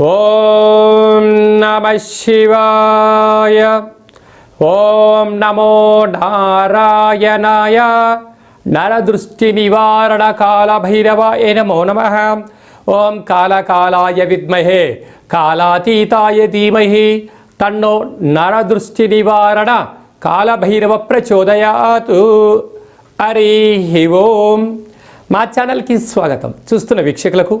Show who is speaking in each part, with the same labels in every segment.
Speaker 1: ఓం నమ శివాయ. ఓం నమో నారాయణాయ. నరదృష్టి నివారణ కాల భైరవాయ నమో నమ. ఓం కాలకాలాయ విద్మహే కాలాతీతాయ ధీమహి. తన్నో నరదృష్టి నివారణ కాలభైరవ ప్రచోదయాతు. హరి ఓం. మా ఛానల్కి స్వాగతం. చూస్తున్న వీక్షకులకు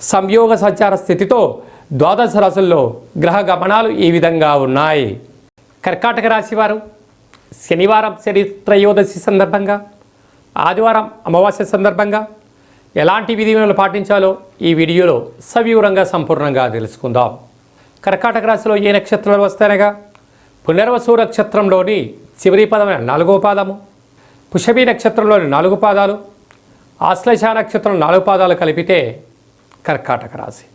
Speaker 1: సంయోగ సంచార స్థితితో ద్వాదశ రాశుల్లో గ్రహ గమనాలు ఈ విధంగా ఉన్నాయి. కర్కాటక రాశివారు శనివారం శని త్రయోదశి సందర్భంగా ఆదివారం అమావాస్య సందర్భంగా ఎలాంటి విధివిధానాలు పాటించాలో ఈ వీడియోలో సవివరంగా సంపూర్ణంగా తెలుసుకుందాం. కర్కాటక రాశిలో ఏ నక్షత్రాలు వస్తాయనగా పునర్వసు నక్షత్రంలోని చివరి పదమైన నాలుగో పాదము పుషభి నక్షత్రంలోని నాలుగు పాదాలు ఆశ్లేష నక్షత్రం నాలుగు పాదాలు కలిపితే కర్కాటక రాశి.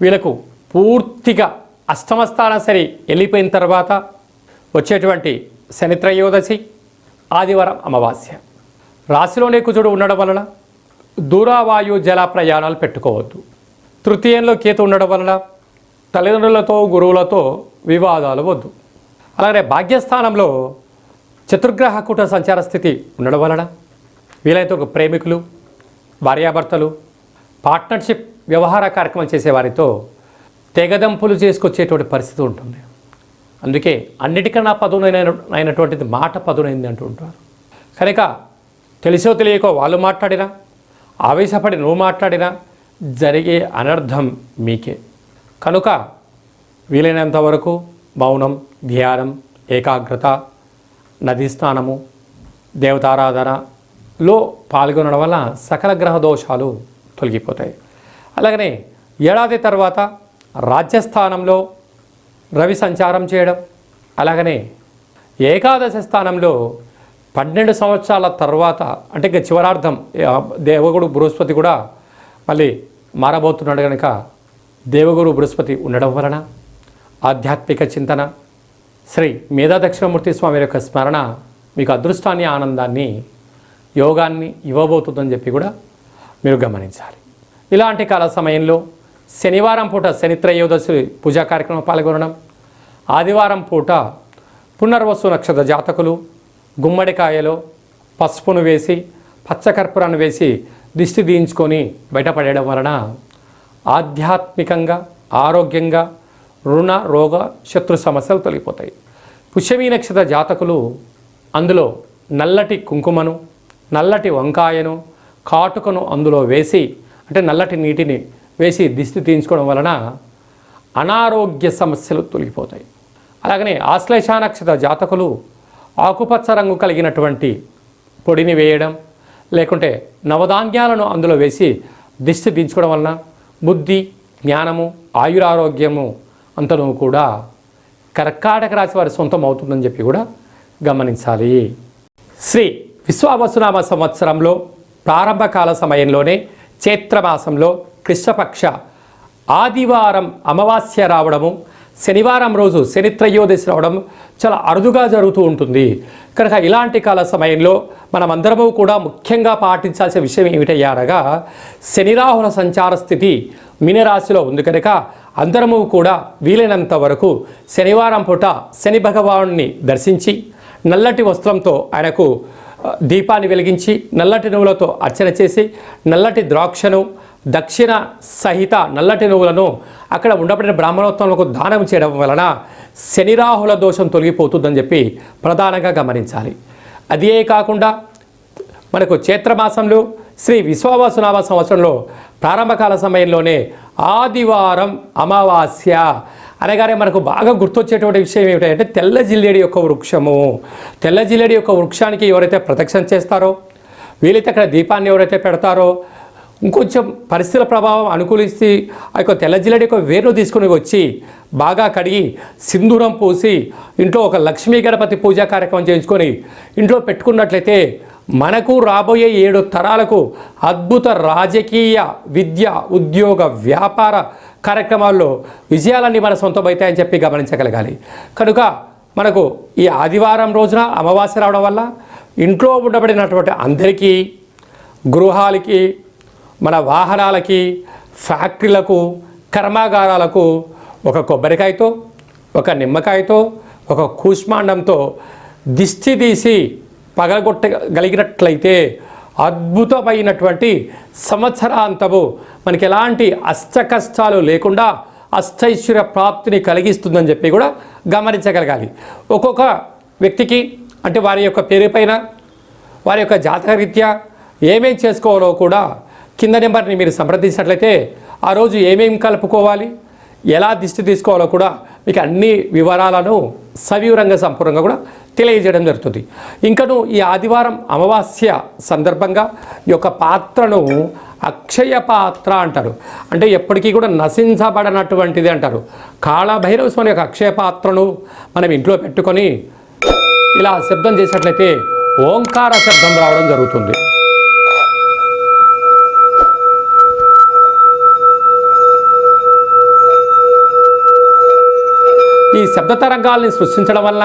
Speaker 1: వీళ్ళకు పూర్తిగా అష్టమస్థాన సరి వెళ్ళిపోయిన తర్వాత వచ్చేటువంటి శనిత్రయోదశి ఆదివారం అమావాస్య. రాశిలోనే కుజుడు ఉండడం వలన దూరావాయు జల ప్రయాణాలు పెట్టుకోవద్దు. తృతీయంలో కేతు ఉండడం వలన తల్లిదండ్రులతో గురువులతో వివాదాలు వద్దు. అలాగే భాగ్యస్థానంలో చతుర్గ్రహ కూట సంచార స్థితి ఉండడం వలన వీలైతే ఒక ప్రేమికులు భార్యాభర్తలు పార్ట్నర్షిప్ వ్యవహార కార్యక్రమం చేసేవారితో తెగదంపులు చేసుకొచ్చేటువంటి పరిస్థితి ఉంటుంది. అందుకే అన్నిటికన్నా పదునైన అయినటువంటిది మాట పదునైంది అంటూ ఉంటారు. కనుక తెలిసో తెలియకో వాళ్ళు మాట్లాడినా ఆవేశపడి నువ్వు మాట్లాడినా జరిగే అనర్థం మీకే. కనుక వీలైనంత వరకు మౌనం ధ్యానం ఏకాగ్రత నదీ స్నానము దేవతారాధనలో పాల్గొనడం వల్ల సకల గ్రహ దోషాలు తొలగిపోతాయి. అలాగనే ఏడాది తర్వాత రాజ్యస్థానంలో రవి సంచారం చేయడం అలాగనే ఏకాదశ స్థానంలో పన్నెండు సంవత్సరాల తర్వాత అంటే ఇక చివరార్థం దేవగుడు బృహస్పతి కూడా మళ్ళీ మారబోతున్నాడు కనుక దేవగురు బృహస్పతి ఉండడం వలన ఆధ్యాత్మిక చింతన శ్రీ మేధా దక్షిణమూర్తి స్వామి యొక్క స్మరణ మీకు అదృష్టాన్ని ఆనందాన్ని యోగాన్ని ఇవ్వబోతుందని చెప్పి కూడా మీరు గమనించాలి. ఇలాంటి కాల సమయంలో శనివారం పూట శనిత్రయోదశి పూజా కార్యక్రమం పాల్గొనడం ఆదివారం పూట పునర్వసు నక్షత్ర జాతకులు గుమ్మడికాయలో పసుపును వేసి పచ్చకర్పూరాన్ని వేసి దిష్టి దీయించుకొని బయటపడేయడం వలన ఆధ్యాత్మికంగా ఆరోగ్యంగా రుణ రోగ శత్రు సమస్యలు తొలగిపోతాయి. పుష్యమీ నక్షత్ర జాతకులు అందులో నల్లటి కుంకుమను నల్లటి వంకాయను కాటుకను అందులో వేసి అంటే నల్లటి నీటిని వేసి దిష్టి తీయించుకోవడం వలన అనారోగ్య సమస్యలు తొలగిపోతాయి. అలాగనే ఆశ్లేష నక్షత్ర జాతకులు ఆకుపచ్చ రంగు కలిగినటువంటి పొడిని వేయడం లేకుంటే నవధాన్యాలను అందులో వేసి దిష్టి దించుకోవడం వలన బుద్ధి జ్ఞానము ఆయురారోగ్యము అంతను కూడా కర్కాటక రాశి వారి సొంతం అవుతుందని చెప్పి కూడా గమనించాలి. శ్రీ విశ్వావసునామ సంవత్సరంలో ప్రారంభకాల సమయంలోనే చైత్రమాసంలో కృష్ణపక్ష ఆదివారం అమావాస్య రావడము శనివారం రోజు శనిత్రయోదశి రావడం చాలా అరుదుగా జరుగుతూ ఉంటుంది. కనుక ఇలాంటి కాల సమయంలో మనమందరము కూడా ముఖ్యంగా పాటించాల్సిన విషయం ఏమిటయ్యారగా శనిరాహుల సంచార స్థితి మీనరాశిలో ఉంది కనుక అందరము కూడా వీలైనంత వరకు శనివారం పూట శని భగవానుని దర్శించి నల్లటి వస్త్రంతో ఆయనకు దీపాన్ని వెలిగించి నల్లటి నువ్వులతో అర్చన చేసి నల్లటి ద్రాక్షను దక్షిణ సహిత నల్లటి నువ్వులను అక్కడ ఉండబడిన బ్రాహ్మణోత్తములకు దానం చేయడం వలన శనిరాహుల దోషం తొలగిపోతుందని చెప్పి ప్రధానంగా గమనించాలి. అదే కాకుండా మనకు చైత్రమాసంలో శ్రీ విశ్వావసునామ సంవత్సరంలో ప్రారంభకాల సమయంలోనే ఆదివారం అమావాస్య అనగానే మనకు బాగా గుర్తొచ్చేటువంటి విషయం ఏమిటంటే తెల్ల జిల్లేడి యొక్క వృక్షము. తెల్ల జిల్లేడి యొక్క వృక్షానికి ఎవరైతే ప్రదక్షిణ చేస్తారో వీలైతే అక్కడ దీపాన్ని ఎవరైతే పెడతారో ఇంకొంచెం పరిస్థితుల ప్రభావం అనుకూలిస్తే ఆ యొక్క తెల్ల జిల్లడి యొక్క వేరును తీసుకుని వచ్చి బాగా కడిగి సింధూరం పూసి ఇంట్లో ఒక లక్ష్మీ గణపతి పూజా కార్యక్రమం చేయించుకొని ఇంట్లో పెట్టుకున్నట్లయితే మనకు రాబోయే ఏడు తరాలకు అద్భుత రాజకీయ విద్య ఉద్యోగ వ్యాపార కార్యక్రమాల్లో విజయాలన్నీ మన సొంతమవుతాయని చెప్పి గమనించగలగాలి. కనుక మనకు ఈ ఆదివారం రోజున అమావాస్య రావడం వల్ల ఇంట్లో ఉండబడినటువంటి అందరికీ గృహాలకి మన వాహనాలకి ఫ్యాక్టరీలకు కర్మాగారాలకు ఒక కొబ్బరికాయతో ఒక నిమ్మకాయతో ఒక కూష్మాండంతో దిష్టి తీసి పగలగొట్టగలిగినట్లయితే అద్భుతమైనటువంటి సంవత్సరాంతము. మనకి ఎలాంటి అష్ట కష్టాలు లేకుండా అష్టైశ్వర్య ప్రాప్తిని కలిగిస్తుందని చెప్పి కూడా గమనించగలగాలి. ఒక్కొక్క వ్యక్తికి అంటే వారి యొక్క పేరు పైన వారి యొక్క జాతకరీత్యా ఏమేం చేసుకోవాలో కూడా కింద నెంబర్ని మీరు సంప్రదించినట్లయితే ఆ రోజు ఏమేం కలుపుకోవాలి ఎలా దిష్టి తీసుకోవాలో కూడా మీకు అన్ని వివరాలను సవివరంగా సంపూర్ణంగా కూడా తెలియజేయడం జరుగుతుంది. ఇంకను ఈ ఆదివారం అమావాస్య సందర్భంగా ఈ యొక్క పాత్రను అక్షయ పాత్ర అంటారు. అంటే ఎప్పటికీ కూడా నశించబడనటువంటిది అంటారు. కాళభైరవ స్వామి యొక్క అక్షయ పాత్రను మనం ఇంట్లో పెట్టుకొని ఇలా శబ్దం చేసినట్లయితే ఓంకార శబ్దం రావడం జరుగుతుంది. ఈ శబ్ద తరంగాల్ని సృష్టించడం వల్ల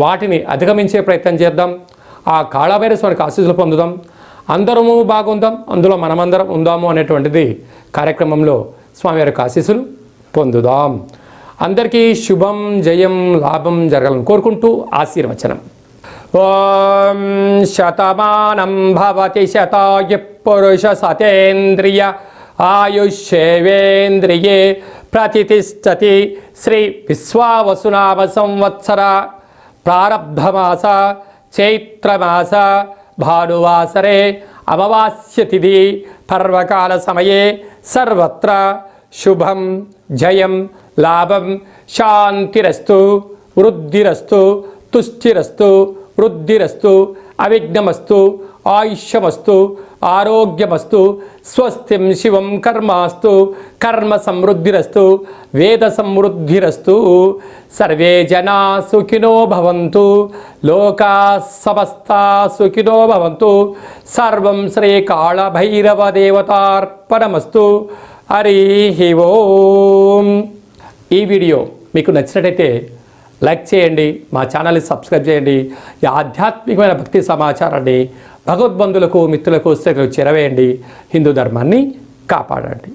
Speaker 1: వాటిని అధిగమించే ప్రయత్నం చేద్దాం. ఆ కాళభైరస్వానికి ఆశీస్సులు పొందుదాం. అందరము బాగుందాం. అందులో మనమందరం ఉందాము అనేటువంటిది కార్యక్రమంలో స్వామివారి ఆశీస్సులు పొందుదాం. అందరికీ శుభం జయం లాభం జరగాలని కోరుకుంటూ ఆశీర్వచనం. ఓం శతమానం భవతి శతాయు పురుష సతేంద్రియ ఆయుష్యేవేంద్రియే ప్రతిష్టతి. శ్రీ విశ్వావసునామ సంవత్సర ప్రారబ్ధమాస చైత్రమాస భానువాసరే అమావాస్య తిథి పర్వకాల సమయే సర్వత్ర. శుభం జయం లాభం శాంతిరస్తు వృద్ధిరస్తు తుష్టిరస్తు వృద్ధిరస్తు అవిఘ్నమస్తు ఆయుష్యమస్తు ఆరోగ్యమస్తు స్వస్తిం శివం కర్మాస్తు కర్మ సమృద్ధిరస్తు వేద సమృద్ధిరస్తు. సర్వే జనా సుఖినో భవంతు లోకా సమస్త సుఖినో భవంతు. సర్వం శ్రీ కాళభైరవ దేవతార్పణమస్తు హరి ఓం. ఈ వీడియో మీకు నచ్చినట్టయితే లైక్ చేయండి మా ఛానల్ని సబ్స్క్రైబ్ చేయండి. ఈ ఆధ్యాత్మికమైన భక్తి సమాచారాన్ని భగవద్బంధులకు మిత్రులకు స్త్రీలకు చెరవేయండి హిందూ ధర్మాన్ని కాపాడండి.